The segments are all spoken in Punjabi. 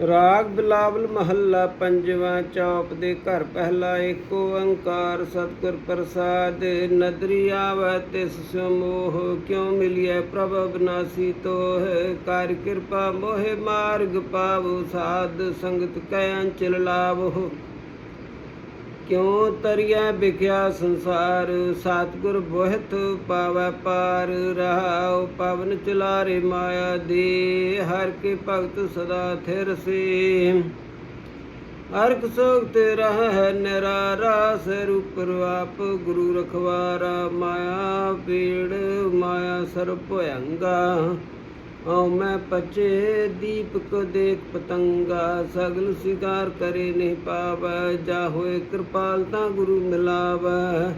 ਰਾਗ ਬਿਲਾਵਲ ਮਹੱਲਾ ਪੰਜਵਾਂ ਚੌਪ ਦੇ ਘਰ ਪਹਿਲਾ ਏਕ ਓੰਕਾਰ ਸਤਿਗੁਰ ਪ੍ਰਸਾਦ, ਨਦਰੀ ਆਵੈ ਤਿਸ ਸਮੋਹ, ਕਿਉ ਮਿਲਿਐ ਪ੍ਰਭ ਅਬਨਾਸੀ ਤੋਹ? ਕਰ ਕਿਰਪਾ ਮੋਹਿ ਮਾਰਗ ਪਾਵੋ ਸਾਧ, ਸੰਗਤ ਕੈ ਅੰਚਲ ਲਾਵੋ? ਕਿਉ ਤਰੀਐ ਵਿਖਿਆ ਸੰਸਾਰ? ਸਤਿਗੁਰ ਬੋਹਿਤ ਪਾਵੈ ਪਾਰ, ਰਹਾਉ ਪਵਨ ਚਲਾਰੇ ਮਾਇਆ ਦੇ। ਹਰ ਕੇ ਭਗਤ ਸਦਾ ਥਿਰ ਸੇ। ਹਰਕ ਸੋਗ ਤੇ ਰਹਿ ਨਿਰਾਰਾ, ਸਰੂਪ ਆਪ ਗੁਰੂ ਰਖਵਾਰਾ। ਮਾਇਆ ਪੀੜ, ਮਾਇਆ ਸਰ ਭਯੰਗਾ ਓ ਮੈਂ ਪਚੇ ਦੀਪਕ ਦੇਖ ਪਤੰਗਾ, ਸਗਲ ਸਿਕਾਰ ਕਰੇ ਨਹੀਂ ਪਾਵੈ, ਜਾ ਹੋਏ ਕਿਰਪਾਲ ਤਾਂ ਗੁਰੂ ਮਿਲਾਵੈ।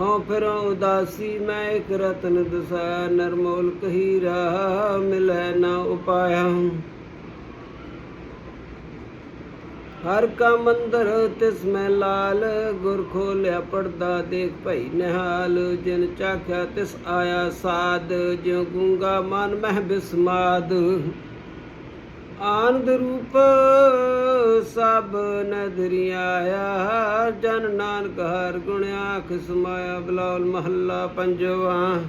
ਹਉ ਫਿਰ ਉਦਾਸੀ ਮੈਂ ਇੱਕ ਰਤਨ ਦਸਾ, ਨਰਮੋਲ ਕਹੀ ਰਾ ਮਿਲੈ ਨਾ ਉਪਾਇਆ। ਹਰ ਕਾ ਮੰਦਰ ਤਿਸ ਮੈਂ ਲਾਲ, ਗੁਰ ਖੋਲਿਆ ਪਰਦਾ ਦੇਖ ਭਈ ਨਿਹਾਲ, ਜਿਨ ਚਾਖਿਆ ਤਿਸ ਆਇਆ ਸਾਧ ਜਿਉ ਗੂੰਗਾ ਮਨ ਮਹਿ ਬਿਸਮਾਦ। ਆਨੰਦ ਰੂਪ ਸਭ ਨਦਰੀ ਆਇਆ, ਜਨ ਨਾਨਕ ਹਰ ਗੁਣ ਆਖ ਸਮਾਇਆ, ਬਲਾਉਲ ਮਹੱਲਾ ਪੰਜਵਾ।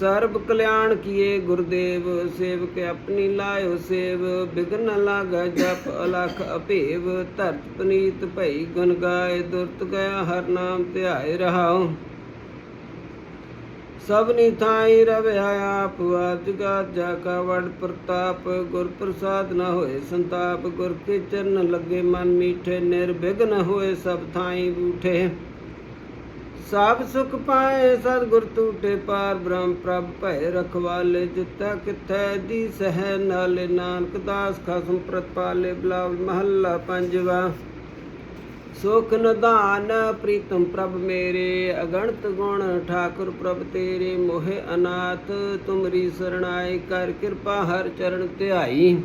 ਸਰਬ ਕਲਿਆਣ ਕੀਏ ਗੁਰਦੇਵ, ਸੇਵਕ ਆਪਣੀ ਲਾਇਓ ਸੇਵ, ਬਿਗਨ ਨ ਜਪ ਅਲਖ ਅਭੇਵ, ਧਰਤ ਪਨੀਤ ਭਈ ਗੁਣ ਗਾਏ, ਦੁਰਤ ਗਿਆ ਹਰ ਨਾਮ ਧਿਆਏ ਰਹਾਉ। ਸਭਨੀ ਥਾਈ ਰਵਿਆ ਆਪ ਆਜਗਾ ਜਾ ਕਾ ਵਡ ਪ੍ਰਤਾਪ, ਗੁਰ ਪ੍ਰਸਾਦ ਨ ਹੋਏ ਸੰਤਾਪ, ਗੁਰ ਕੇ ਚਰਨ ਲੱਗੇ ਮਨ ਮੀਠੇ, ਨਿਰਵਿਘਨ ਹੋਏ ਸਭ ਥਾਈ ਬੂਠੇ। ਸਭ ਸੁਖ ਪਾਏ ਸਤਿਗੁਰ ਟੂਟੇ ਪਾਰ, ਬ੍ਰਹਮ ਪ੍ਰਭ ਭੈ ਰਖਵਾਲੇ ਜਿੱਤਾ ਕਿਥੈ ਦੀ ਸਹਿ ਨਾਲੇ, ਨਾਨਕ ਦਾਸ ਖਸਮ ਪ੍ਰਤਪਾਲੇ ਬਲਾਵਲ ਮਹੱਲਾ ਪੰਜਵਾ। ਸੁਖ ਨਦਾਨ ਪ੍ਰੀਤਮ ਪ੍ਰਭ ਮੇਰੇ, ਅਗਣਤ ਗੁਣ ਠਾਕੁਰ ਪ੍ਰਭ ਤੇਰੇ, ਮੋਹਿ ਅਨਾਥ, ਤੁਮਰੀ ਸਰਣਾਈ ਕਰ ਕਿਰਪਾ ਹਰ ਚਰਨ ਧਿਆਈ।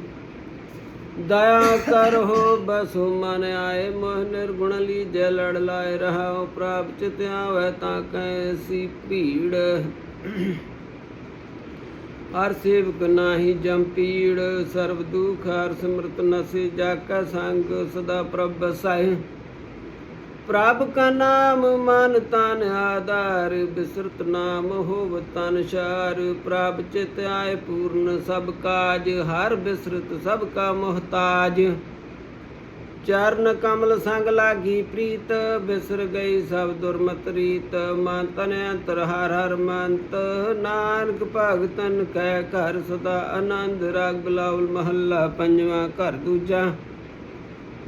ਦਇਆ ਕਰੋ ਬਸੁ, ਮਨ ਆਏ ਮੋਹ ਨਿਰਗੁਣ ਲੀਜੈ, ਲੜ ਲਾਇ ਰਹਾਉ ਪ੍ਰਾਪ ਚਿਤ ਆਵੈ ਤਾਂ ਕੈਸੀ ਭੀੜ। ਹਰ ਸੇਵਕ ਨਾਹੀ ਜਮ ਪੀੜ ਸਰਬ ਦੁਖ ਹਰ ਸਿਮਰਤ ਨਸੇ ਜਾ ਕੈ ਸੰਗ ਸਦਾ ਪ੍ਰਭ ਬਸਾਏ ਪ੍ਰਭ ਕਾ ਨਾਮ ਮਨ ਤਨ ਆਧਾਰ, ਬਿਸਰਤ ਨਾਮ ਹੋਵ ਤਨ ਸ਼ਾਰ। ਪ੍ਰਭ ਚਿਤ ਆਏ ਪੂਰਨ ਸਭ ਕਾਜ, ਹਰ ਬਿਸਰਤ ਸਭ ਕਾ ਮੁਹਤਾਜ। ਚਰਨ ਕਮਲ ਸੰਗ ਲਾਗੀ ਪ੍ਰੀਤ, ਬਿਸਰ ਗਈ ਸਭ ਦੁਰਮਤ ਰੀਤ। ਮਨ ਤਨ ਅੰਤਰ, ਹਰ ਹਰ ਮੰਤ। ਨਾਨਕ ਭਗਤਨ ਕੈ ਘਰ ਸਦਾ ਆਨੰਦ, ਰਾਗ ਬਲਾਉਲ ਮਹੱਲਾ ਪੰਜਵਾਂ ਘਰ ਦੂਜਾ।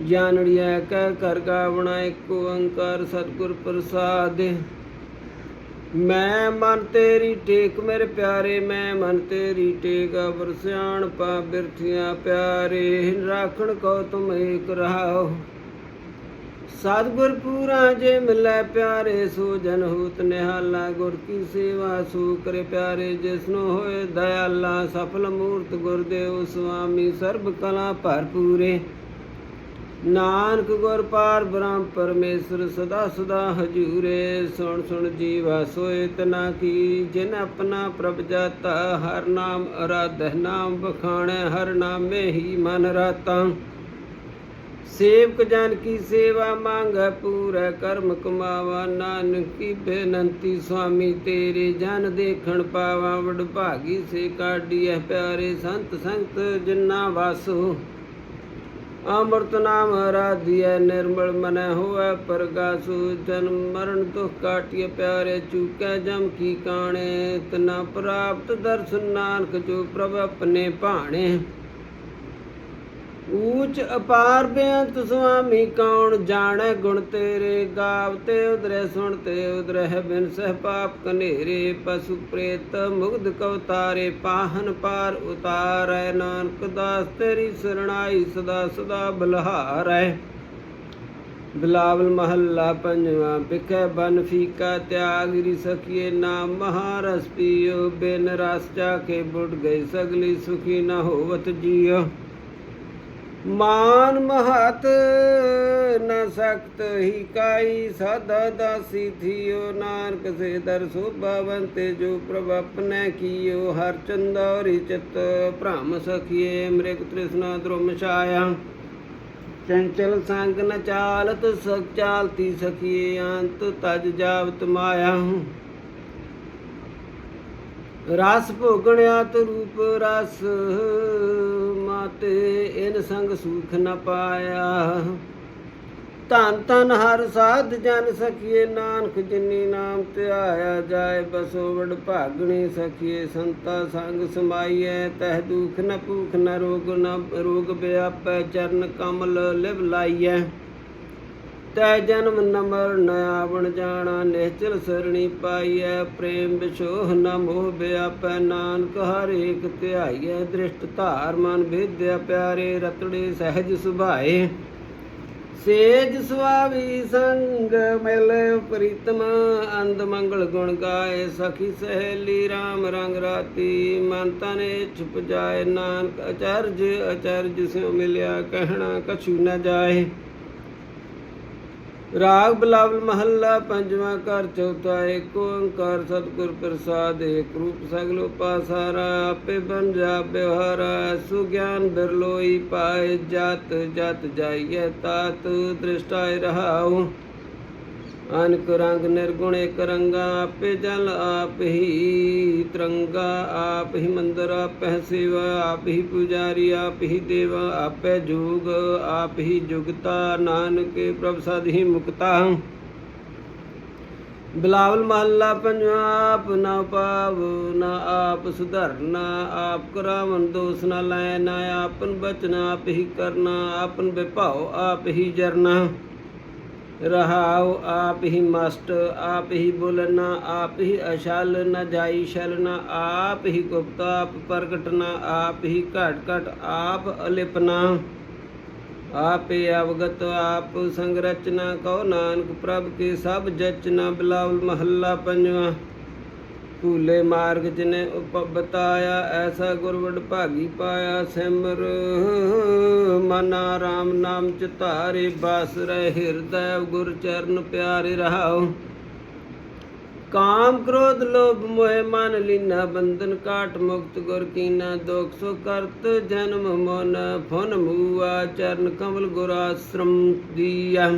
ਜਾਣੜਿਆ ਕਹਿ ਕਰ ਗਾਵਣਾ ਇੱਕ ਓੰਕਾਰ ਸਤਿਗੁਰ ਪ੍ਰਸਾਦ। ਮੈਂ ਮਨ ਤੇਰੀ ਟੇਕ ਮੇਰੇ ਪਿਆਰੇ, ਮੈਂ ਮਨ ਤੇਰੀ ਟੇਕ ਅਵਰ ਸਿਆਣ ਪਾ ਬਿਰਥੀਆਂ ਪਿਆਰੇ। ਰਾਖਣ ਕੋ ਤੁਮ ਏਕ ਰਹਾਓ ਸਤਿਗੁਰ ਪੂਰਾ ਜੇ ਮਿਲੈ ਪਿਆਰੇ, ਸੋ ਜਨ ਹੋਤ ਨਿਹਾਲਾ। ਗੁਰ ਕੀ ਸੇਵਾ ਸੋ ਕਰੇ ਪਿਆਰੇ ਜਿਸਨੂੰ ਹੋਏ ਦਇਆਲਾ। ਸਫਲ ਮੂਰਤ ਗੁਰਦੇਵ ਸੁਆਮੀ, ਸਰਬ ਕਲਾ ਭਰਪੂਰੇ। ਨਾਨਕ ਗੁਰ ਪਾਰ ਬ੍ਰਹਮ ਪਰਮੇਸ਼ਰ ਸਦਾ ਸਦਾ ਹਜੂਰੇ, ਸੁਣ ਸੁਣ ਜੀਵਾ ਸੋਏ ਤਨਾ ਕੀ। ਜਿਨ ਆਪਣਾ ਪ੍ਰਭ ਜਾਤਾ, ਹਰ ਨਾਮ ਅਰਾਧੈ, ਨਾਮ ਬਖਾਣੈ ਹਰ ਨਾਮੇ ਹੀ ਮਨ ਰਾਤਾ। ਸੇਵਕ ਜਨ ਕੀ ਸੇਵਾ ਮੰਗੈ, ਪੂਰੈ ਕਰਮ ਕਮਾਵਾ। ਨਾਨਕ ਕੀ ਬੇਨੰਤੀ ਸੁਆਮੀ, ਤੇਰੇ ਜਨ ਦੇਖਣ ਪਾਵਾ। ਵਡ ਭਾਗੀ ਸੇ ਕਾਢੀਐ ਪਿਆਰੇ ਸੰਤ ਸੰਤ ਜਿਨਾ ਵਾਸੋ। ਅੰਮ੍ਰਿਤ ਨਾਮ ਰਾਧਿਐ ਨਿਰਮਲ ਮਨੈ ਹੋਐ, ਪਰਗਾਸੁ ਜਨਮ ਮਰਨ ਦੁਖ ਕਾਟਿਐ, ਪਿਆਰੇ ਚੂਕੈ ਜਮ ਕੀ ਕਾਣੇ, ਤਨਾ ਪ੍ਰਾਪਤ ਦਰਸ਼ਨ ਨਾਨਕ ਜੋ ਪ੍ਰਭ ਆਪਣੇ ਭਾਣੇ। ਊਚ ਅਪਾਰ ਬੇਅੰਤ ਸੁਆਮੀ ਕੌਣ ਜਾਣੈ ਗੁਣ ਤੇਰੇ ਗਾਵਤੇ ਉਦਰੇ ਸੁਣਤੇ ਉਦਰੇ, ਬਿਨ ਸਹਿ ਪਾਪ ਕਨੇਰੇ, ਪਸ਼ੂ ਪ੍ਰੇਤ ਮੁਗਧ ਕਵਤਾਰੇ, ਪਾਹਨ ਪਾਰ ਉਤਾਰੈ, ਨਾਨਕ ਦਾਸ ਤੇਰੀ ਸਰਣਾਈ ਸਦਾ ਸਦਾ ਬਲਹਾਰੈ। ਬਿਲਾਵਲ ਮਹੱਲਾ ਪੰਜਵਾਂ ਬਿਖੈ ਬਨ ਫੀਕਾ ਤਿਆਗ ਰੀ ਸਖੀਏ ਨਾਮ ਮਹਾਰਸ ਪੀਓ, ਬਿਨ ਰਸ ਚਾਖੇ ਬੁੱਢ ਗਈ ਸਗਲੀ ਸੁਖੀ ਨਾ ਹੋਵਤ ਜੀਓ। ਮਾਨ ਮਹਤ ਨ ਸਕਤ ਹੀ ਕਾਈ ਸਾਦਾ ਦਾਸੀ ਥਿਓ, ਨਾਨਕ ਸੇ ਦਰ ਸੋਭਾਵੰਤੇ ਜੋ ਪ੍ਰਭ ਆਪਨੇ ਕੀਓ, ਹਰ ਚੰਦੌਰੀ ਚਿਤ ਭ੍ਰਮ ਸਖੀਏ, ਮ੍ਰਿਗ ਤ੍ਰਿਸ਼ਨਾ ਦ੍ਰੁਮ ਛਾਇਆ। ਚੰਚਲ ਸੰਗ ਨ ਚਾਲਤ ਸਕ ਚਾਲਤੀ ਸਖੀਏ, ਅੰਤ ਤਜ ਜਾਵਤ ਮਾਇਆ। ਰਸ ਭੋਗਣਿਆ ਤ ਰੂਪ ਰਸ ਤੇ ਇਨ ਸੰਗ ਸੁਖ ਨ ਪਾਇਆ। ਧੰਨ ਧੰਨ ਹਰ ਸਾਧ ਜਨ ਸਖੀਏ ਨਾਨਕ ਜਿਨੀ ਨਾਮ ਧਿਆਇਆ ਜਾਏ, ਬਸੋ ਵਡ ਭਾਗਣੀ ਸਖੀਏ ਸੰਤਾ ਸੰਗ ਸਮਾਈਐ, ਤਹਿ ਦੁਖ ਨ ਭੂਖ ਨ ਰੋਗ ਨ ਰੋਗ ਬਿਆਪੈ ਚਰਨ ਕਮਲ ਲਿਵ ਲਾਈਐ। ਤੈ ਜਨਮ ਨਮਰ ਨ ਆਵਣ ਜਾਣਾ ਨਿਹਚਲ ਸਰਣੀ ਪਾਈਐ। ਪ੍ਰੇਮ ਵਿਛੋਹ ਨ ਮੋਹ ਬਿਆਪੈ ਨਾਨਕ, ਹਰ ਏਕ ਧਿਆਈਐ। ਦ੍ਰਿਸ਼ਟ ਧਾਰ ਮਨ ਭੇਦਿਆ ਪਿਆਰੇ, ਰਤੜੇ ਸਹਿਜ ਸੁਭਾਏ। ਸੇਜ ਸੁਆਵੀ ਸੰਗ ਮਿਲ ਪ੍ਰੀਤਮ ਅੰਦ ਮੰਗਲ ਗੁਣ ਗਾਏ। ਸਖੀ ਸਹੇਲੀ RAM ਰੰਗ ਰਾਤੀ, ਮਨ ਤਨ ਛੁਪ ਜਾਏ। ਨਾਨਕ ਅਚਰਜ ਅਚਰਜ ਸਿਉ ਮਿਲਿਆ, ਕਹਿਣਾ ਕਛੂ ਨ ਜਾਏ। ਰਾਗ ਬਲਾਵਲ ਮਹੱਲਾ ਪੰਜਵਾਂ ਘਰ ਚੌਥਾ ਏਕ ਓੰਕਾਰ ਸਤਿਗੁਰ ਪ੍ਰਸਾਦ ਏਕ ਰੂਪ ਸਗਲ ਉਪਾਸਾਰਾ, ਆਪੇ ਬਨ ਜਾ ਬਿਵਹਾਰਾ ਸੁਗਿਆਨ ਬਿਰਲੋਈ ਪਾਏ ਜਤ ਜਤ ਜਾਈਏ ਤਾਤ ਦ੍ਰਿਸ਼ਟਾਇ ਰਹਾਉ। ਅਨਕ ਰੰਗ ਨਿਰਗੁਣ ਏਕ ਰੰਗਾ ਆਪੇ ਜਲ ਆਪ ਹੀ ਤਰੰਗਾ, ਆਪ ਹੀ ਮੰਦਰ, ਆਪੇ ਸੇਵਾ, ਆਪ ਹੀ ਪੁਜਾਰੀ, ਆਪ ਹੀ ਦੇਵਾ, ਆਪੈ ਜੋਗ, ਆਪ ਹੀ ਜੁਗਤਾ, ਨਾਨਕੇ ਪ੍ਰਭ ਸਦ ਹੀ ਮੁਕਤਾ। ਬਿਲਾਵਲ ਮਹੱਲਾ ਪੰਜਵਾ ਆਪ ਨਾ ਪਾਵ ਨਾ ਆਪ ਸੁਧਰਨਾ, ਆਪ ਕਰਾਵਨ ਦੋਸ ਨਾ ਲੈ ਨਾ ਆਪਨ ਬਚਨਾ, ਆਪ ਹੀ ਕਰਨਾ, ਆਪਨ ਵਿਭਾਉ, ਆਪ ਹੀ ਜਰਨਾ। ਰਹਾਉ ਆਪ ਹੀ ਮਸਤ, ਆਪ ਹੀ ਬੋਲਣਾ ਆਪ ਹੀ ਅਸ਼ਲ ਨ ਜਾਈ ਸ਼ਲਨਾ ਆਪ ਹੀ ਗੁਪਤ, ਆਪ ਪ੍ਰਗਟਨਾ ਆਪ ਹੀ ਘਟ ਘਟ, ਆਪ ਅਲਿਪਨਾ ਆਪੇ ਅਵਗਤ, ਆਪ ਸੰਗ ਰਚਨਾ, ਕਉ ਨਾਨਕ ਪ੍ਰਭ ਕੇ ਸਭ ਜਚਨਾ ਬਿਲਾਵਲ ਮਹੱਲਾ ਪੰਜਵਾ। ਭੂਲੇ ਮਾਰਗ ਜਿਨੇ ਉਪਬਤਾਇਆ ਐਸਾ ਗੁਰਵਡ ਭਾਗੀ ਪਾਇਆ ਸਿਮਰ। ਮਨਾ ਰਾਮ ਨਾਮ ਚਿਤਾਰੇ ਬਸ ਰਹਿ ਹਿਰਦੈ ਗੁਰ ਚਰਨ ਪਿਆਰੇ ਰਹਾਉ। ਕਾਮ ਕ੍ਰੋਧ ਲੋਭ ਮੋਹ ਮਨ ਲੀਨਾ, ਬੰਧਨ ਕਾਟ ਮੁਕਤ ਗੁਰ ਕੀਨਾ, ਦੁਖ ਸੋ ਕਰਤ ਜਨਮ ਮਨ, ਫਨ ਮੂਆ, ਚਰਨ ਕਮਲ ਗੁਰ ਆਸ਼ਰਮ ਦੀਆ।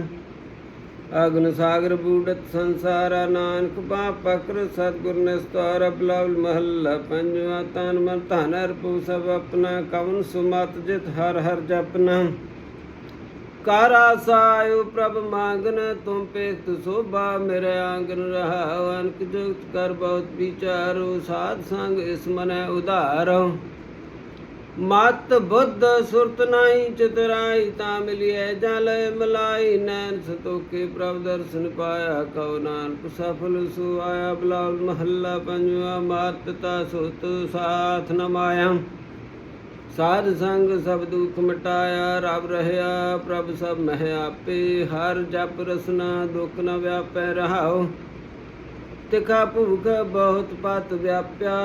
ਅਗਨ ਸਾਗਰ ਬੂੜਤ ਸੰਸਾਰਾ ਨਾਨਕ ਬਾ ਪਕਰ ਸਤਗੁਰ ਨਿਸਤਾਰ ਬਲਾਵਲ ਮਹੱਲਾ ਪੰਜਵਾ ਤਨ ਮਨ ਧਨ ਅਰਪੂ ਸਭ ਆਪਣਾ ਕਵਨ ਸੁਮਤ ਜਿਤ ਹਰ ਹਰ ਜਪਨਾ। ਕਰ ਆਸਾਇਓ ਪ੍ਰਭ ਮੰਗਨ ਤੁਮ ਪੇਤ ਸੋਭਾ ਮੇਰੇ ਆਂਗਨ ਰਹਾਉ ਅਨਕ ਜੁਗਤ ਕਰ ਬਹੁਤ ਵਿਚਾਰੋ ਸਾਧ ਸੰਗ ਇਸ ਮਨੈ ਉਧਾਰੋ। ਮਤ ਬੁੱਧ ਸੁਰਤ ਨਾਹੀ ਚਤੁਰਾਈ ਤਾਂ ਮਿਲਿਐ ਜਲ ਮਲਾਈ ਨੈਣ ਸਤੋਕੇ ਪ੍ਰਭ ਦਰਸ਼ਨ ਪਾਇਆ ਕਉ ਨਾਨਕ, ਸਫਲ ਸੋ ਆਇਆ ਬਲਾਲ ਮਹੱਲਾ ਪੰਜਵਾ, ਮਾਤ ਪਿਤਾ ਸੁਤ ਸਾਥ ਨ ਸਾਧ ਸੰਗ ਸਭ ਦੁਖ ਮਿਟਾਇਆ, ਰਬ ਰਹਿਆ ਪ੍ਰਭ ਸਭ ਮਹਿ ਆਪੇ, ਹਰ ਜਪ ਰਸਨਾ ਦੁਖ ਨ ਵਿਆਪੈ ਰਹਾਉ। ਤਿਖਾ ਭੂਖ ਬਹੁਤ ਪਤ ਵਿਆਪਿਆ।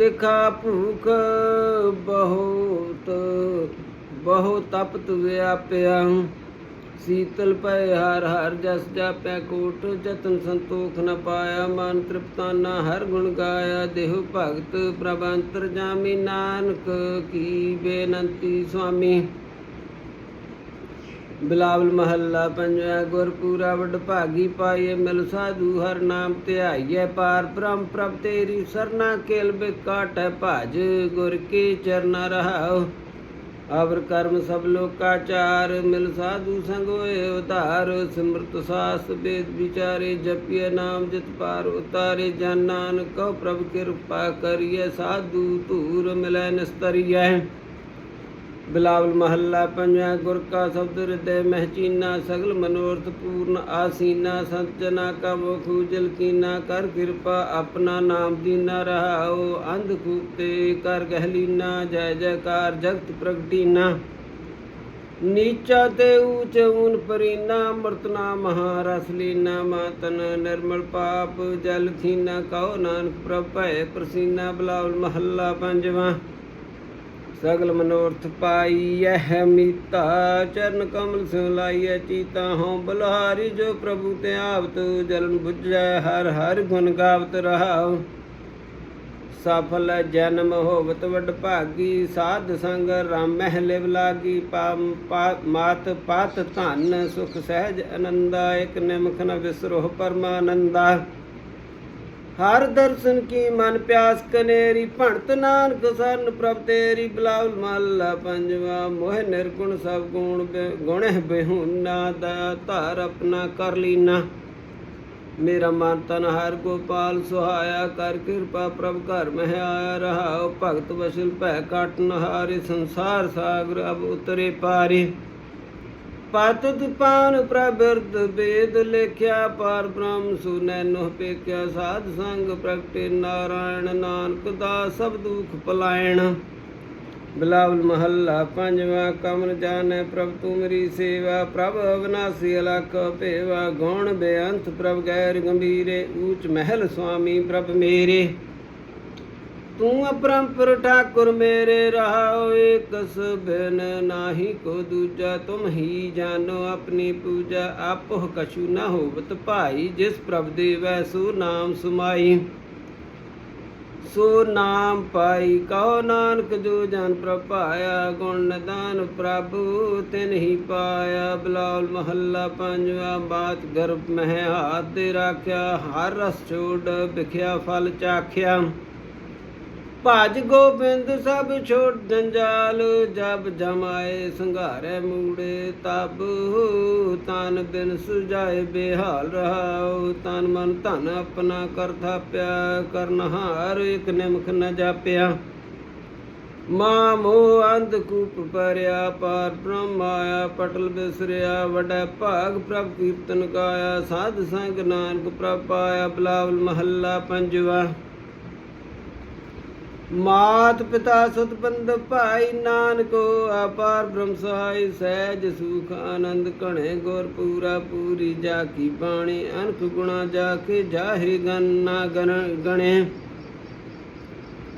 ਤਿਖਾ ਭੂਖ ਬਹੁਤ ਬਹੁ ਤਪਤ ਵਿਆਪਿਆ ਸੀਤਲ ਪੈ ਹਰ ਹਰ ਜਸ ਜਾਪੈ, ਕੋਟ ਜਤਨ ਸੰਤੋਖ ਨ ਪਾਇਆ। ਮਨ ਤ੍ਰਿਪਤਾਨਾ ਹਰ ਗੁਣ ਗਾਇਆ। ਦੇਹ ਭਗਤ ਪ੍ਰਭ ਅੰਤਰ ਜਾਮੀ। ਨਾਨਕ ਕੀ ਬੇਨੰਤੀ ਸੁਆਮੀ। ਬਿਲਾਵਲ ਮਹੱਲਾ ਪੰਜਵਾ, ਗੁਰਪੂਰਾ ਵਡ ਭਾਗੀ ਪਾਈਏ ਮਿਲ ਸਾਧੂ, ਹਰ ਨਾਮ ਧਿਆਈਏ ਪਾਰ ਬ੍ਰਹਮ ਪ੍ਰਭ ਤੇਰੀ ਸਰਨਾ ਕੇਲ ਬਿਕਾਟੈ ਭਜ, ਗੁਰ ਕੀ ਚਰਨਾ ਰਹਾਉ। ਆਵਰ ਕਰਮ ਸਭ ਲੋਕਾ ਚਾਰ, ਮਿਲ ਸਾਧੂ ਸੰਗ ਹੋਏ ਉਧਾਰ, ਸਿਮਰਤ ਸਾਸ ਬੇਦ ਵਿਚਾਰੇ ਜਪਿਏ ਨਾਮ ਜਿਤ ਪਾਰ ਉਤਾਰੇ, ਜਨ ਨਾਨਕ ਕਉ ਪ੍ਰਭ ਕਿਰਪਾ ਕਰੀਏ ਸਾਧੂ ਧੂਰ ਮਿਲੈ ਨਿਸਤਰੀਐ। ਬਿਲਾਵਲ ਮਹੱਲਾ ਪੰਜਵਾ ਗੁਰ ਕਾ ਸ਼ਬਦ ਹਿਰਦੈ ਮਹਚੀਨਾ ਸਗਲ ਮਨੋਰਥ ਪੂਰਨ ਆਸੀਨਾ ਸੰਤਨਾ ਕਾ ਮੁਖ ਉਜਲ ਕੀਨਾ, ਕਰ ਕਿਰਪਾ ਆਪਣਾ ਨਾਮ ਦੀਨਾ ਰਹਾਓ ਅੰਧ ਕੂਤੇ ਕਰ ਗਹਿਲੀਨਾ, ਜੈ ਜੈਕਾਰ ਜਗਤ ਪ੍ਰਗਟੀਨਾ। ਨੀਚਾ ਤੇ ਊਚ ਊਨ ਪਰੀਨਾ ਮਰਤਨਾ ਮਹਾਰਸ ਲੀਨਾ, ਮਾਤਨ ਨਿਰਮਲ ਪਾਪ, ਜਲ ਥੀਨਾ, ਕਉ ਨਾਨਕ ਪ੍ਰਭੈ ਪ੍ਰਸੀਨਾ, ਬਲਾਵਲ ਮਹੱਲਾ ਪੰਜਵਾਂ। ਸਗਲ ਮਨੋਰਥ ਪਾਈਐ ਮੀਤਾ, ਚਰਨ ਕਮਲ ਸਿਉ ਲਾਈਐ ਚੀਤਾ ਹਉ ਬਲਹਾਰੀ ਜੋ ਪ੍ਰਭੂ ਤੇ ਆਵਤ ਜਲਨ ਬੁਝੈ, ਹਰ ਹਰ ਗੁਣ ਗਾਵਤ ਰਹਾਉ। ਸਫਲ ਜਨਮ ਹੋਵਤ ਵਡ ਭਾਗੀ, ਸਾਧ ਸੰਗ ਰਾਮ ਮਹਿ ਲਿਵ ਲਾਗੀ ਪਾਮ- ਮਾਤ ਪਾਤ ਧਨ, ਸੁਖ ਸਹਿਜ ਅਨੰਦਾ, ਇਕ ਨਿਮਖ ਨ ਵਿਸਰੋਹ ਪਰਮਾਨੰਦਾ। ਹਰ ਦਰਸ਼ਨ ਕੀ ਮਨ ਪਿਆਸ ਕਨੇਰੀ ਭਣਤ ਨਾਨਕ ਸਰਨ ਪ੍ਰਭ ਤੇਰੀ, ਬਲਾਉਲ ਮਹੱਲਾ ਪੰਜਵਾ, ਮੋਹ ਨਿਰਗੁਣ ਸਭ ਗੁਣ ਬੇ- ਬਿਹੁਨਾ ਦਾ, ਧਾਰ ਆਪਣਾ ਕਰ ਲੀਨਾ। ਮੇਰਾ ਮਨ ਤਨ ਹਰ ਗੋਪਾਲ, ਸੁਹਾਇਆ ਕਰ ਕਿਰਪਾ ਪ੍ਰਭ ਘਰ ਮਹਿ ਆਇਆ ਰਹਾਉ ਭਗਤ ਵਸਲ ਭੈ ਕਟ ਹਾਰੇ ਸੰਸਾਰ ਸਾਗਰ ਅਬ ਉਤਰੇ ਪਾਰੇ। ਪਤਿਤ ਪਾਨ ਪ੍ਰਬਿਰਦ ਵੇਦ ਲਿਖਿਆ, ਪਰ ਬ੍ਰਹਮ ਸੁਨੈ ਨੁਹ ਪੇਖਿਆ, ਸਾਧ ਸੰਗ ਪ੍ਰਗਟੇ ਨਾਰਾਇਣ ਨਾਨਕ ਦਾ ਸਭ ਦੁਖ ਪਲਾਇਣ। ਬਿਲਾਵਲ ਮਹੱਲਾ ਪੰਜਵਾ ਕਮਨ ਜਾਣੈ ਪ੍ਰਭ ਤੂੰ ਮੇਰੀ ਸੇਵਾ, ਪ੍ਰਭ ਅਵਨਾਸੀ ਅਲਖ ਭੇਵਾ, ਗੌਣ ਬੇਅੰਤ ਪ੍ਰਭ ਗੈਰ ਗੰਭੀਰੇ, ਊਚ ਮਹਿਲ ਸੁਆਮੀ ਪ੍ਰਭ ਮੇਰੇ। ਤੂੰ ਅਪਰੰਪਰ ਠਾਕੁਰ ਮੇਰੇ ਰਹਾਉ ਏਕਸ ਬਿਨ ਨਾਹੀ ਕੋ ਦੂਜਾ, ਤੁਮ ਹੀ ਜਾਣੋ ਆਪਣੀ ਪੂਜਾ। ਆਪੋ ਕਛੂ ਨਾ ਹੋਵਤ ਭਾਈ, ਜਿਸ ਪ੍ਰਭ ਦੇ ਸੋ ਨਾਮ ਸੁਮਾਈ। ਸੋ ਨਾਮ ਪਾਈ ਕਹੋ ਨਾਨਕ, ਜੋ ਜਨ ਪ੍ਰਭ ਪਾਇਆ, ਗੁਣ ਦਾਨ ਪ੍ਰਭੂ ਤਿਨ ਹੀ ਪਾਇਆ। ਬਲਾਉਲ ਮਹੱਲਾ ਪੰਜਵਾ ਬਾਤ, ਗਰਭ ਮਹਿ ਹਾਥ ਦੇ ਰਾਖਿਆ, ਹਰ ਰਸ ਛੋੜ ਵਿਖਿਆ, ਫਲ ਚਾਖਿਆ। ਭਜ ਗੋਬਿੰਦ ਸਭ ਛੋੜ ਜੰਜਾਲ ਜਬ ਜਮਾਏ ਸੰਘਾਰੇ ਮੂੜੇ, ਤਬ ਤਨ ਬਿਨ ਸੁਜਾਏ ਬੇਹਾਲ ਰਹਾਉ। ਤਨ ਮਨ ਧਨ ਆਪਣਾ ਕਰ ਥਾਪਿਆ ਕਰਨਹਾਰ ਇਕ ਨਿਮਖ ਨ ਜਾਪਿਆ। ਮਾ ਮੋਹ ਅੰਧ ਕੂਪ ਪਰਿਆ ਪਾਰ ਬ੍ਰਹਮ ਆਇਆ, ਪਟਲ ਬਿਸਰਿਆ, ਵਡੈ ਭਾਗ ਪ੍ਰਭ ਕੀਰਤਨ ਗਾਇਆ, ਸਾਧ ਸੰਗ ਨਾਨਕ ਪ੍ਰਭ ਪਾਇਆ, ਬਲਾਵਲ ਮਹੱਲਾ ਪੰਜਵਾ। ਮਾਤ ਪਿਤਾ ਸੁਤ ਬੰਦ ਭਾਈ ਨਾਨਕੋ, ਅਪਾਰ ਬ੍ਰਹਮ ਸਹਾਈ ਸਹਿਜ ਸੁਖ ਆਨੰਦ ਘਣੇ ਗੁਰ ਪੂਰਾ ਪੂਰੀ ਜਾ ਕੀ ਬਾਣੀ ਅਨਕ ਗੁਣਾ ਜਾ ਕੇ ਜਾਹਿ ਗੰਨਾ ਗਣੇ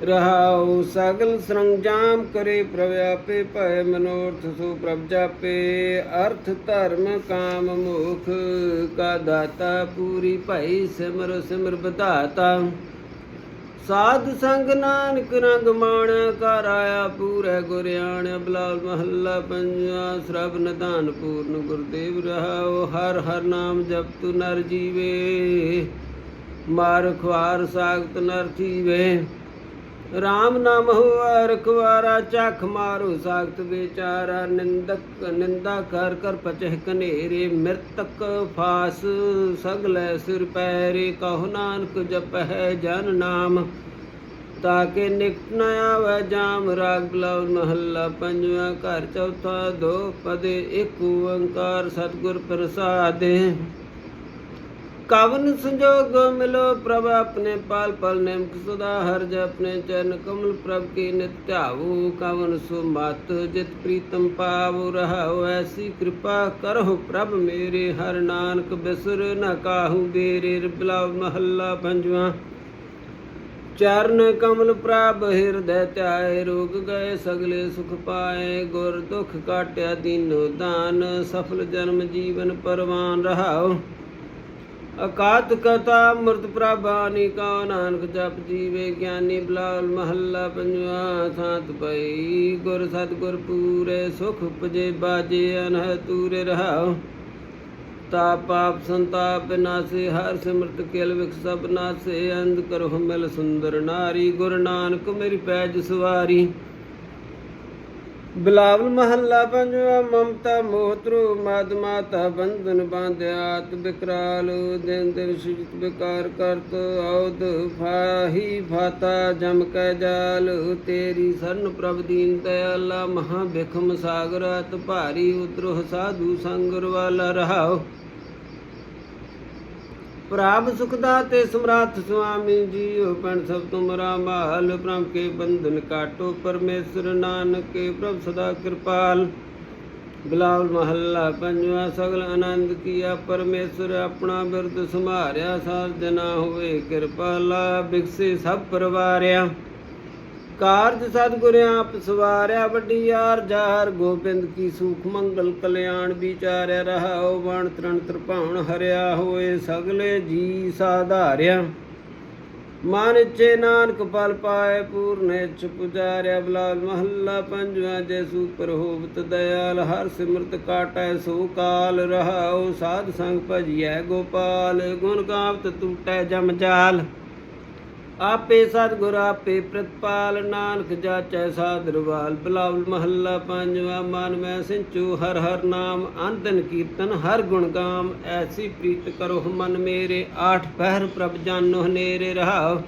ਰਹਾਉ ਸਗਲ ਸਰੰਜਾਮ ਕਰੇ ਪ੍ਰਵਿਆਪੇ ਭੈ ਮਨੋਰਥ ਸੋ ਪ੍ਰਭ ਜਾਪੇ। ਅਰਥ ਧਰਮ ਕਾਮ ਮੋਖ, ਕਾ ਦਾਤਾ ਪੂਰੀ ਭਈ ਸਿਮਰ ਸਿਮਰ ਬਧਾਤਾ ਸਾਧ ਸੰਗ ਨਾਨਕ ਰੰਗ ਮਾਣ ਕਰ ਆਇਆ ਪੂਰੇ ਗੁਰਿਆਣ ਬਲਾਲ ਮਹੱਲਾ ਪੰਜਵਾ ਸਰਬ ਨਿਧਾਨ ਪੂਰਨ ਗੁਰਦੇਵ ਰਹਾਉ, ਹਰ ਹਰ ਨਾਮ ਜਪ ਜਪਤ ਨਰ ਜੀਵੇ, ਮਾਰ ਖਵਾਰ ਸਾਗਤ ਨਰ ਥੀਵੇ। ਰਾਮ ਨਾਮ ਹੋਆ, ਰਖਵਾਰਾ, ਚਖ ਮਾਰੂ, ਸਾਖਤ ਵਿਚਾਰਾ, ਨਿੰਦਕ, ਨਿੰਦਾ ਕਰ ਕਰ ਪਚਹਿ ਕਨੇਰੇ ਮਿਰਤਕ ਫਾਸ, ਸਗਲੇ ਸਿਰ ਪੈਰੇ, ਕਹੁ ਨਾਨਕ ਜਪਹਿ ਜਨ ਨਾਮ। ਤਾਕੇ ਨਿਕਟ ਨ ਆਵੈ ਜਾਮ, ਰਾਗ ਬਲਾਉ ਮਹੱਲਾ ਪੰਜਵਾਂ ਘਰ, ਚੌਥਾ ਦੋ ਪਦੇ, ਇੱਕ ਓੰਕਾਰ ਸਤਿਗੁਰ ਪ੍ਰਸਾਦਿ। ਕਵਨ ਸੰਜੋਗ ਮਿਲੋ ਪ੍ਰਭ ਆਪਣੇ ਪਾਲ ਪਲ ਨਿਮਕ ਸਦਾ ਹਰ ਜ ਆਪਣੇ ਚਰਨ ਕਮਲ ਪ੍ਰਭ ਕੀ ਨਿਤਿਆਵੂ ਕਵਨ ਸੁ ਮਤ ਜਿਤ ਪ੍ਰੀਤਮ ਪਾਵ ਰਹਾਉ ਐਸੀ ਕਿਰਪਾ ਕਰਹੁ ਪ੍ਰਭ ਮੇਰੇ ਹਰ ਨਾਨਕ ਬਿਸਰ ਨ ਕਾਹੂ ਬੇਰੇ ਬਿਲਾਵ ਮਹੱਲਾ ਪੰਜਵਾ। ਚਰਨ ਕਮਲ ਪ੍ਰਭ ਹਿਰਦੈ ਧਿਆਏ ਰੋਗ ਗਏ ਸਗਲੇ ਸੁਖ ਪਾਏ ਗੁਰ ਦੁਖ ਕਾਟਿਆ ਦੀਨੋ ਦਾਨ ਸਫਲ ਜਨਮ ਜੀਵਨ ਪਰਵਾਨ ਰਹਾਉ। ਅਕਾਤ ਕਥਾ ਅੰਮ੍ਰਿਤ ਪ੍ਰਭਾਨੀ ਕਾ ਨਾਨਕ ਜਪ ਜੀਵੇ ਗਿਆਨੀ ਬਲਾਲ ਮਹੱਲਾ ਪੰਜਵਾ, ਸਾਤ ਪਈ। ਗੁਰ ਸਤਿਗੁਰ ਪੂਰੇ ਸੁਖ ਉਪਜੇ, ਬਾਜੇ ਅਨਹ ਤੂਰੇ ਰਹਾਉ। ਤਾ ਪਾਪ ਸੰਤਾਪ ਨਾਸੇ, ਹਰ ਸਿਮਰਤ ਕਿਲ ਵਿਖ ਸਭ ਨਾਸੇ। ਅੰਧ ਕਰੋ ਮਿਲ ਸੁੰਦਰ ਨਾਰੀ, ਗੁਰ ਨਾਨਕ ਮੇਰੀ ਪੈਜ ਸਵਾਰੀ। ਬਿਲਾਵਲ ਮਹੱਲਾ ਪੰਜਵਾ, ਮਮਤਾ ਮੋਤਰੂ ਮਦ ਮਾਤਾ ਬੰਧਨ ਬਾਂਧਿਆਤ ਬਿਕਰਾਲ, ਦਿਨ ਦਿਨ ਸਿਜਤ ਬਿਕਾਰ ਕਰਤ ਔਦ ਫਾਹੀ ਫਾਤਾ ਜਮ ਕੈ ਜਾਲ, ਤੇਰੀ ਸਰਨ ਪ੍ਰਭ ਦੀਨ ਦਇਆਲਾ, ਮਹਾ ਬਿਖਮ ਸਾਗਰ, ਅਤ ਭਾਰੀ ਉਤਰੋ ਸਾਧੂ ਸੰਗਰ ਵਾਲਾ ਰਹਾਓ ਪ੍ਰਭ ਸੁਖਦਾ ਤੇ ਸਮਰੱਥ ਸੁਆਮੀ ਜੀਓ ਪਣ ਸਭ ਤੁਮਰਾ ਮਾਲ ਪ੍ਰਭ ਕੇ ਬੰਧਨ ਕਾਟੋ ਪਰਮੇਸ਼ਰ ਨਾਨਕ ਪ੍ਰਭ ਸਦਾ ਕਿਰਪਾਲ। ਬਿਲਾਵਲ ਮਹੱਲਾ ਪੰਜਵਾ, ਸਗਲ ਆਨੰਦ ਕੀਆ ਪਰਮੇਸ਼ਰ ਆਪਣਾ ਬਿਰਦ ਸੰਭਾਰਿਆ ਸਾਧ ਜਨਾ ਹੋਵੇ ਕਿਰਪਾਲਾ ਬਿਕਸੇ ਸਭ ਪਰਵਾਰਿਆ। ਕਾਰਜ ਸਤਿਗੁਰ ਆਪ ਸਵਾਰਿਆ, ਵੱਡੀ ਯਾਰ ਜਾਰ ਗੋਬਿੰਦ ਕੀ ਸੁਖ, ਮੰਗਲ ਕਲਿਆਣ ਵਿਚਾਰਿਆ, ਰਹਾਉ ਵਣ ਤ੍ਰਣ ਤ੍ਰਿਭਾਵਨ ਹਰਿਆ ਹੋਏ, ਸਗਲੇ ਜੀ ਸਾਧਾਰਿਆ। ਮਨ ਇੱਛੇ ਨਾਨਕ ਪਲ ਪਾਏ, ਪੂਰਨ ਇੱਛ ਪੁਜਾਰਿਆ, ਬਲਾਲ ਮਹੱਲਾ ਪੰਜਵਾ ਜੇ ਸੂਪਰ ਹੋਵਤ ਦਇਆਲ, ਹਰ ਸਿਮਰਤ ਕਾਟੈ ਸੋ ਕਾਲ, ਰਹਾਉ ਸਾਧ ਸੰਗ ਭਜੀਐ ਗੋਪਾਲ, ਗੁਣ ਗਾਵਤ ਟੂਟੈ ਜਮ ਜਾਲ। ਆਪੇ ਸਤਿਗੁਰ ਆਪੇ ਪ੍ਰਤਪਾਲ, ਨਾਨਕ ਜਾਚੈ ਸਾਦਰਵਾਲ ਬਲਾਵਲ ਮਹੱਲਾ ਪੰਜਵਾ, ਮਨ ਮੈਂ ਸਿੰਚੂ, ਹਰ ਹਰ ਨਾਮ ਅੰਦਨ ਕੀਰਤਨ, ਹਰ ਗੁਣ ਗਾਮ, ਐਸੀ ਪ੍ਰੀਤ ਕਰੋ ਮਨ ਮੇਰੇ, ਆਠ ਪਹਿਰ ਪ੍ਰਭ ਜਾਨੋ ਹਨੇਰੇ ਰਹਾਉ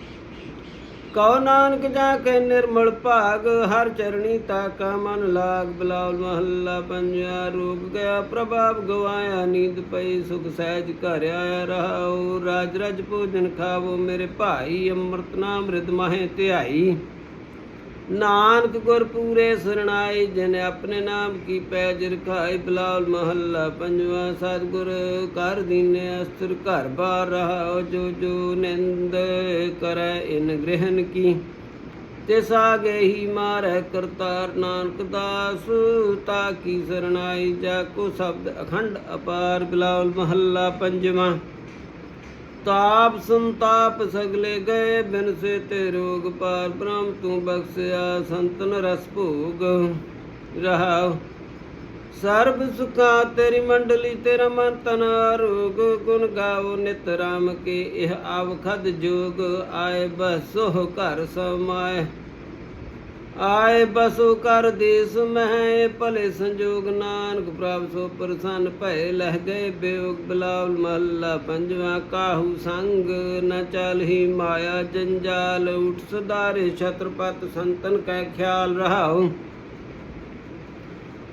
ਕਉ ਨਾਨਕ ਜਾ ਕੇ ਨਿਰਮਲ ਭਾਗ, ਹਰ ਚਰਣੀ ਤਾਕਾ ਮਨ ਲਾਗ ਬਲਾਵਲ ਮਹੱਲਾ ਪੰਜਾ ਰੋਗ ਗਿਆ ਪ੍ਰਭਾਵ, ਗਵਾਇਆ ਨੀਂਦ ਪਈ, ਸੁਖ ਸਹਿਜ ਘਰ ਆਇਆ ਰਹਾਉ ਰਾਜ ਰਜ ਭੋਜਨ ਖਾਵੋ, ਮੇਰੇ ਭਾਈ ਅੰਮ੍ਰਿਤ ਨਾਮ ਰਿਦ ਮਾਹੇ ਧਿਆਈ। ਨਾਨਕ ਗੁਰ ਪੂਰੇ ਸਰਣਾਈ ਜਿਨ ਆਪਣੇ ਨਾਮ ਕੀ ਪੈਜ ਰਖਾਈ ਬਲਾਲ ਮਹੱਲਾ ਪੰਜਵਾ ਸਤਿਗੁਰ। ਕਰ ਦੀਨੇ ਅਸਤਰ ਘਰ ਬਾਰ ਰਹਾਉ ਜੋ ਜੋ ਨਿੰਦ ਕਰੈ, ਇਨ ਗ੍ਰਹਿਨ ਕੀ। ਤਿਸ ਆਗੇ ਹੀ ਮਾਰੈ ਕਰਤਾਰ ਨਾਨਕ ਦਾਸ, ਤਾ ਕੀ ਸਰਣਾਈ, ਜਾ ਕੋ ਸ਼ਬਦ ਅਖੰਡ ਅਪਾਰ, ਬਲਾਲ ਮਹੱਲਾ ਪੰਜਵਾ। ਤਾਪ ਸੰਤਾਪ ਸਗਲੇ ਗਏ, ਬਿਨ ਸੇ ਤੇ ਰੋਗ ਪਾਰ ਬ੍ਰਹਮ ਤੂੰ ਬਖਸ਼ਿਆ, ਸੰਤਨ ਰਸ ਭੋਗ ਰਹਾਉ। ਸਰਬ ਸੁਖਾ ਤੇਰੀ ਮੰਡਲੀ, ਤੇਰਾ ਮਨ ਤਨ ਰੋਗ ਗੁਣ ਗਾਓ ਨਿਤ ਰਾਮ ਕੇ, ਇਹ ਆਵਖਦ ਜੋਗ, ਆਏ ਬਸੋ ਘਰ ਸਮਾਏ। ਆਏ ਬਸੋ ਕਰ ਦੇਸ, ਮਹਿ ਭਲੇ ਸੰਜੋਗ ਨਾਨਕ ਪ੍ਰਭ ਸੋ ਪ੍ਰਸੰਨ ਭਏ ਲਹਿ ਗਏ ਬਿਯੋਗ ਬਲਾਵਲ ਮਹੱਲਾ ਪੰਜਵਾ, ਕਾਹੂ ਸੰਗ ਨ ਚਲਹੀ ਮਾਇਆ ਜੰਜਾਲ, ਉਠ ਸੁਦਾਰੇ ਛਤਰਪਤ ਸੰਤਨ ਕੈ ਖਿਆਲ ਰਹਾਉ।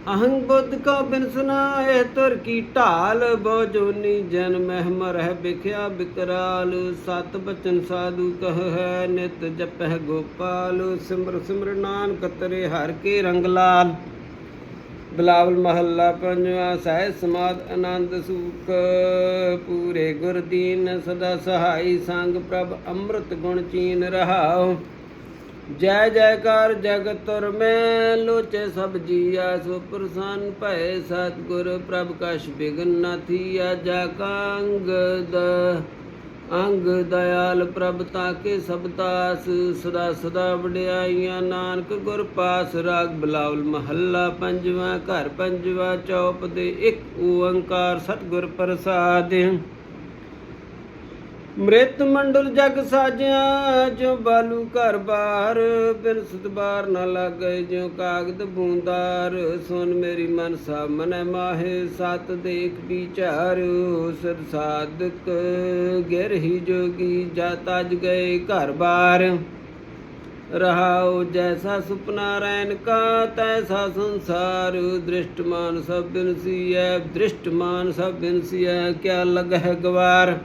ਅਹੰ ਬੁੱਧ ਕੋ ਬਿਨ ਸੁਨਾਏ, ਤੁਰ ਕੀ ਢਾਲ ਬੋ ਜੋਨੀ ਜਨ ਮਹਿ ਮਰਹਿ ਬਿਖਿਆ ਬਿਕਰਾਲ। ਸਤ ਬਚਨ ਸਾਧੂ ਕਹ ਹੈ, ਨਿਤ ਜਪਹਿ ਗੋਪਾਲ। ਸਿਮਰ ਸਿਮਰ ਨਾਨਕ ਤਰੇ ਹਰ ਕੇ ਰੰਗ ਲਾਲ। ਬਲਾਵਲ ਮਹੱਲਾ ਪੰਜਵਾ ਸਹਿ ਸਮਾਦ ਆਨੰਦ ਸੁਖ। ਪੂਰੇ ਗੁਰਦੀਨ ਸਦਾ ਸਹਾਈ, ਸੰਗ ਪ੍ਰਭ ਅੰਮ੍ਰਿਤ ਗੁਣ ਚੀਨ ਰਹਾਉ। ਜੈ ਜੈਕਾਰ ਜਗਤ ਤੁਰ ਮੈਂ ਲੋਚੇ ਸਭ ਜੀਆ, ਸੋ ਪ੍ਰਸੰਨ ਭਏ ਸਤਿਗੁਰ, ਪ੍ਰਭ ਕਛ ਬਿਗਨ ਨਾ ਥੀਆ ਜਾ ਕਾਂਗ ਦ, ਅੰਗ ਦਇਆਲ ਪ੍ਰਭ ਤਾਕੇ ਸਭ ਦਾਸ ਸਦਾ ਸਦਾ ਵਡਿਆਈਆਂ ਨਾਨਕ ਗੁਰ ਪਾਸ, ਰਾਗ ਬਲਾਵਲ ਮਹੱਲਾ ਪੰਜਵਾ, ਘਰ ਪੰਜਵਾ, ਚੌਪ ਦੇ ਇੱਕ ਓੰਕਾਰ ਸਤਿਗੁਰ ਪ੍ਰਸਾਦਿ। ਮ੍ਰਿਤ ਮੰਡਲ ਜਗ ਸਾਜਿਆ ਜੋ ਬਾਲੂ ਘਰ ਬਾਰ ਬਿਨ ਸਤਬਾਰ ਨਾ ਲਾਗੇ, ਜਿਉ ਕਾਗਦ ਬੂੰਦਾਰ। ਸੁਨ ਮੇਰੀ ਮਨ ਸਾ ਮਾਹੇ, ਸਤ ਦੇਖ ਵਿਚਾਰ ਸਦ ਸਾਧਕ ਗਿਰਹੀ ਜੋਗੀ, ਜਾ ਤਜ ਗਏ ਘਰ ਬਾਰ ਰਹਾਉ ਜੈਸਾ ਸੁਪਨਾ ਰੈਨ ਕਾ, ਤੈਸਾ ਸੰਸਾਰ। ਦ੍ਰਿਸ਼ਟਮਾਨ ਸਭ ਬਿਨਸੀਐ ਦ੍ਰਿਸ਼ਟਮਾਨ ਸਭ ਬਿਨਸੀਐ ਕਿਆ ਲਗਹਿ ਗਵਾਰ।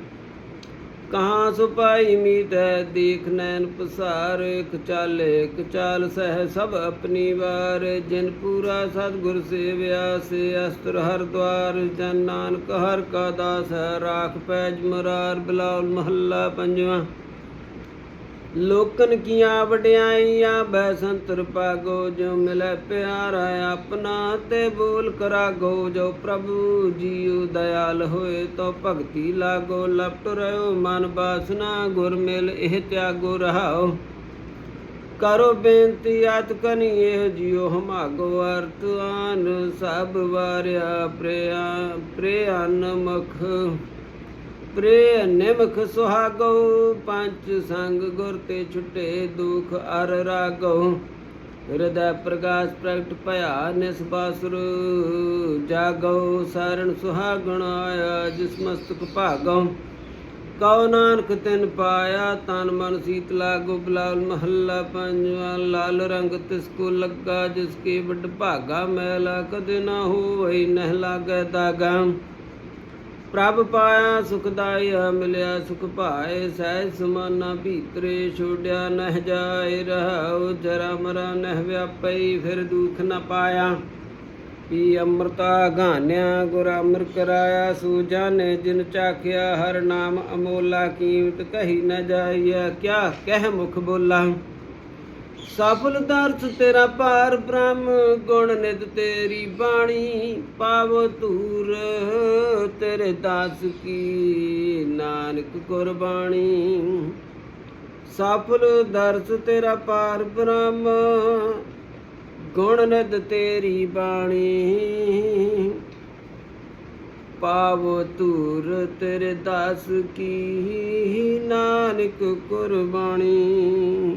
ਕਹਾਂ ਸੁਪਾਈ ਮੀਤ ਹੈ, ਦੇਖ ਨੈਣ ਪਸਾਰ, ਇਕ ਚਾਲੇ ਸਹਿ ਸਭ ਆਪਣੀ ਵਾਰ। ਜਿਨ ਪੂਰਾ ਸਤਿਗੁਰ ਸੇਵਿਆ, ਸੇ ਅਸਤਰ ਹਰ ਦਵਾਰ। ਜਨ ਨਾਨਕ ਹਰ ਕਾ ਦਾਸ ਹੈ, ਰਾਖ ਪੈਜ ਮਰਾਰ, ਬਲਾਉਲ ਮਹੱਲਾ ਪੰਜਵਾਂ। ਲੋਕਨ ਕੀਆਂ ਵਡਿਆਈਆਂ ਬੈ ਸੰਤਰ ਪਾਗੋ ਜੋ ਮਿਲੈ ਪਿਆਰਾ ਆਪਣਾ ਤੇ ਬੋਲ ਕਰਾਗੋ ਜੋ ਪ੍ਰਭੂ ਜੀਉ ਦਇਆਲ ਹੋਏ ਤੋ ਭਗਤੀ ਲਾਗੋ, ਲਪਟ ਰਿਓ ਮਨ ਬਾਸਨਾ, ਗੁਰ ਮਿਲ ਇਹ ਤਿਆਗੋ ਰਹਾਓ। ਕਰੋ ਬੇਨਤੀ ਆਤ ਕਨੀ ਇਹ ਜਿਉ ਹਮਾਗੋ ਅਰਥ ਆਨ। ਸਭ ਵਾਰਿਆ ਪ੍ਰਿਆ ਪ੍ਰਿਆਨ ਮਖ ਪ੍ਰੇ ਨਿਮਖ ਸੁਹਾਗੋ ਪੰਚ ਸੰਗ ਗੁਰ ਤੇ ਛੁਟੇ ਦੁਖ ਅਰ ਰਾਗੋ ਹਿਰਦੈ ਪ੍ਰਗਾਸ ਪ੍ਰਗਟ ਭਇਆ ਨਿਸਬਾਸੁਰ ਜਾਗੋ ਸਰਣ ਸੁਹਾਗਣ ਆਇਆ ਜਿਸ ਮਸਤਕ ਭਾਗੋ ਕਉ ਨਾਨਕ ਤਿਨ ਪਾਇਆ, ਤਨ ਮਨ ਸੀਤ ਲਾਗੋ, ਬਲਾਲ ਮਹੱਲਾ ਪੰਜਵਾ, ਲਾਲ ਰੰਗ ਤਿਸ ਕੋ ਲੱਗਾ, ਜਿਸ ਕੇ ਵੱਡ ਭਾਗਾ ਮੈਲਾ ਕਦੇ ਨਾ ਹੋਈ, ਨਹਿ ਲਾਗੈ ਦਾਗਾ। ਪ੍ਰਭ ਪਾਇਆ ਸੁਖਦਾਇਆ ਮਿਲਿਆ ਸੁਖ ਭਾਏ, ਸਹਿਜ ਸਮਾਨਾ ਭੀਤਰੇ ਛੋੜਿਆ ਨਹਿ ਜਾਏ, ਰਹਾਉ ਜਰਾ ਮਰਾ ਨਹਿ ਵਿਆਪਈ, ਫਿਰ ਦੁਖ ਨ ਪਾਇਆ। ਪੀ ਅੰਮ੍ਰਿਤਾ ਗਾਨਿਆ ਗੁਰ ਅਮਰ ਕਰਾਇਆ, ਸੂ ਜਾਣੇ ਜਿਨ ਚਾਖਿਆ, ਹਰ ਨਾਮ ਅਮੋਲਾ, ਕੀਮਤ ਕਹੀ ਨ ਜਾਈਐ, ਕਿਆ ਕਹਿ ਮੁਖ ਬੋਲਾ। ਸਫਲ ਦਰਸ ਤੇਰਾ ਭਾਰ ਬ੍ਰਹਮ ਗੁਣ ਨਿਤ ਤੇਰੀ ਬਾਣੀ, ਪਾਵ ਤੂਰ ਤੇਰੇ ਦਾਸ ਕੀ ਨਾਨਕ ਕੁਰਬਾਨੀ ਸਫਲ ਦਰਸ ਤੇਰਾ ਭਾਰ ਬ੍ਰਹਮ ਗੁਣ ਨਿਤ ਤੇਰੀ ਬਾਣੀ, ਪਾਵ ਤੂਰ ਤੇਰੇ ਦਾਸ ਕੀ ਨਾਨਕ ਕੁਰਬਾਨੀ